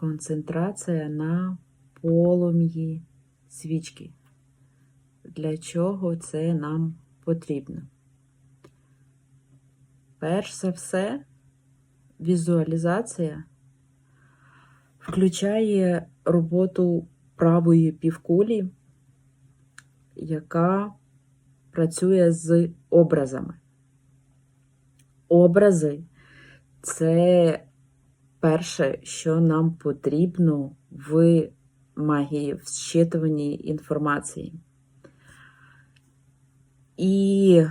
концентрація на полум'ї свічки. Для чого це нам потрібно? Перш за все, візуалізація включає роботу правої півкулі, яка працює з образами. Образи це перше, що нам потрібно в магії, в зчитуванні інформації. І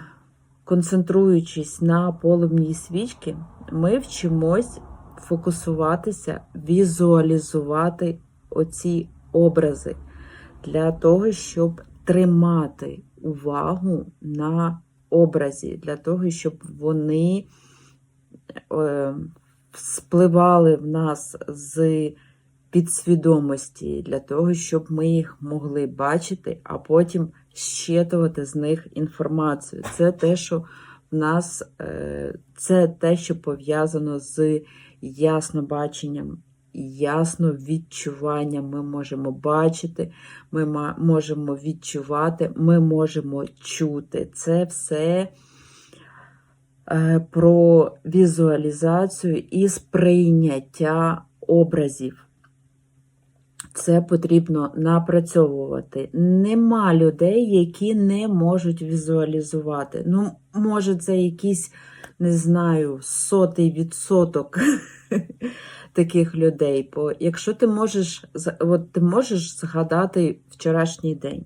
концентруючись на полум'ї свічки, ми вчимось фокусуватися, візуалізувати оці образи для того, щоб тримати увагу на образі, для того, щоб вони е, спливали в нас з підсвідомості, для того, щоб ми їх могли бачити, а потім щитувати з них інформацію. Це те, що в нас е, це те, що пов'язано з яснобаченням, ясновідчуванням. Ми можемо бачити, ми можемо відчувати, ми можемо чути. Це все про візуалізацію і сприйняття образів. Це потрібно напрацьовувати. Нема людей, які не можуть візуалізувати. Ну, може, це якийсь, не знаю, сотий відсоток таких людей. Бо якщо ти можеш от ти можеш згадати вчорашній день,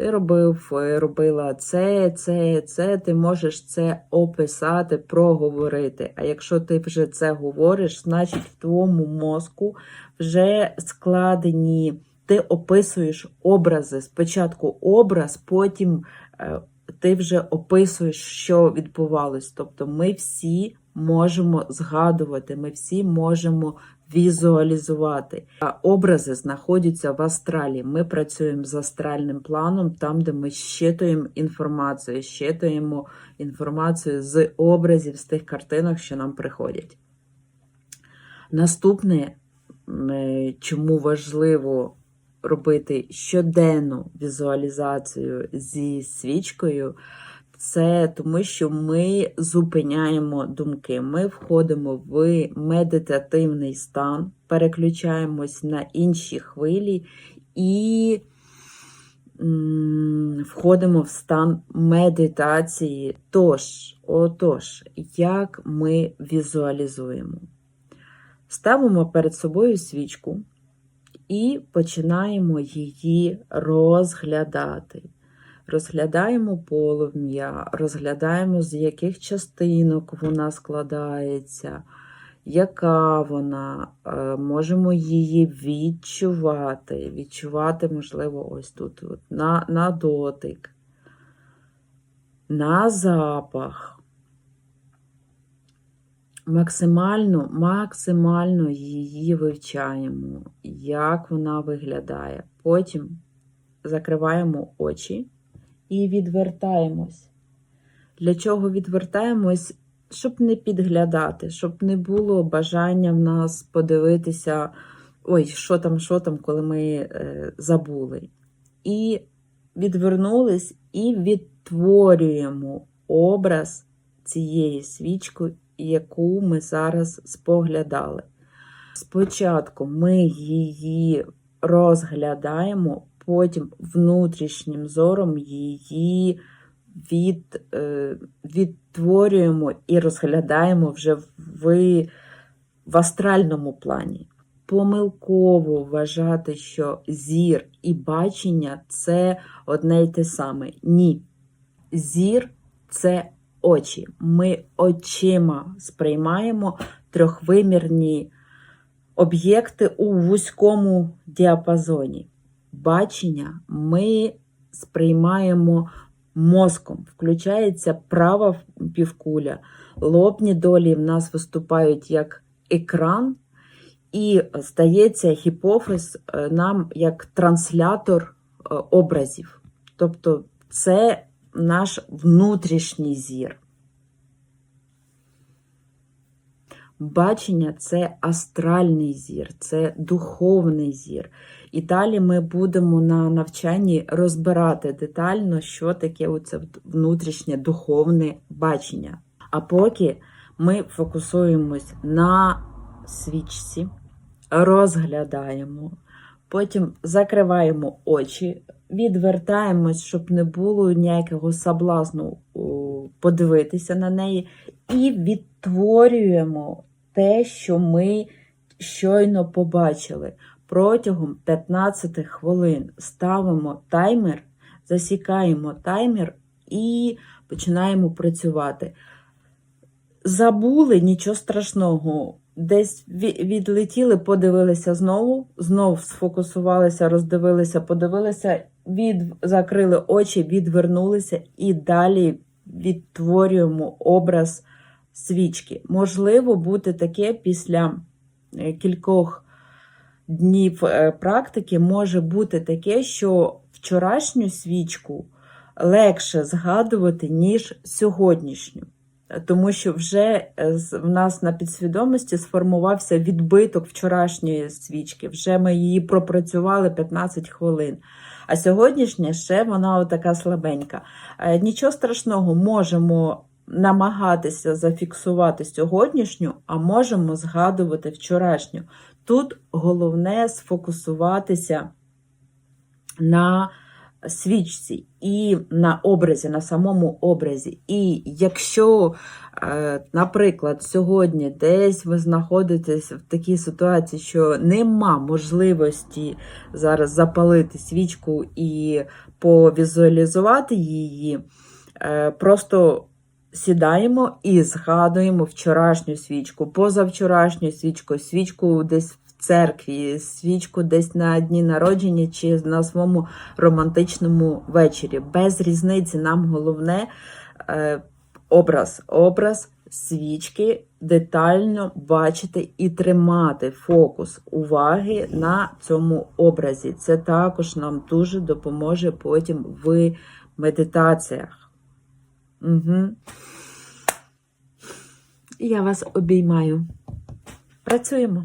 ти робив, робила це, це, це, ти можеш це описати, проговорити. А якщо ти вже це говориш, значить в твоєму мозку вже складені, ти описуєш образи. Спочатку образ, потім е, ти вже описуєш, що відбувалось. Тобто ми всі можемо згадувати, ми всі можемо візуалізувати. А образи знаходяться в астралі. Ми працюємо з астральним планом, там, де ми щитуємо інформацію, щитуємо інформацію з образів, з тих картинок, що нам приходять. Наступне, е, чому важливо робити щоденну візуалізацію зі свічкою, це тому, що ми зупиняємо думки. Ми входимо в медитативний стан, переключаємось на інші хвилі і входимо в стан медитації. Тож, отож, як ми візуалізуємо? Ставимо перед собою свічку і починаємо її розглядати. Розглядаємо полум'я, розглядаємо, з яких частинок вона складається, яка вона, е, можемо її відчувати. Відчувати, можливо, ось тут, на, на дотик, на запах. Максимально, максимально її вивчаємо, як вона виглядає. Потім закриваємо очі і відвертаємось. Для чого відвертаємось? Щоб не підглядати, щоб не було бажання в нас подивитися, ой, що там, що там, коли ми е, забули. І відвернулись і відтворюємо образ цієї свічки, яку ми зараз споглядали. Спочатку ми її розглядаємо, потім внутрішнім зором її від, е, відтворюємо і розглядаємо вже в, в астральному плані. Помилково вважати, що зір і бачення це одне й те саме. Ні. Зір це очі. Ми очима сприймаємо трьохвимірні об'єкти у вузькому діапазоні бачення ми сприймаємо мозком. Включається права півкуля, лобні долі в нас виступають як екран, і стається гіпофиз е, нам як транслятор е, образів. Тобто це наш внутрішній зір. Бачення це астральний зір, це духовний зір. І далі ми будемо на навчанні розбирати детально, що таке оце внутрішнє духовне бачення. А поки ми фокусуємось на свічці, розглядаємо, потім закриваємо очі, відвертаємось, щоб не було ніякого соблазну подивитися на неї, і відтворюємо те, що ми щойно побачили. Протягом 15 хвилин ставимо таймер, засікаємо таймер і починаємо працювати. Забули нічого страшного. Десь відлетіли, подивилися знову, знов сфокусувалися, роздивилися, подивилися, від... закрили очі, відвернулися і далі відтворюємо образ свічки. Можливо, бути таке після е, кількох днів е, практики може бути таке, що вчорашню свічку легше згадувати, ніж сьогоднішню. Тому що вже е, в нас на підсвідомості сформувався відбиток вчорашньої свічки. Вже ми її пропрацювали 15 хвилин. А сьогоднішня ще вона отака слабенька. Е, Нічого страшного, можемо намагатися зафіксувати сьогоднішню, а можемо згадувати вчорашню. Тут головне сфокусуватися на свічці і на образі, на самому образі. І якщо, е, наприклад, сьогодні десь ви знаходитесь в такій ситуації, що нема можливості зараз запалити свічку і повізуалізувати її, е, просто сідаємо і згадуємо вчорашню свічку, позавчорашню свічку, свічку десь церкві, свічку десь на дні народження чи на своєму романтичному вечорі. Без різниці нам головне е, образ, образ свічки детально бачити і тримати фокус уваги на цьому образі. Це також нам дуже допоможе потім в медитаціях. Угу. Я вас обіймаю. Працюємо.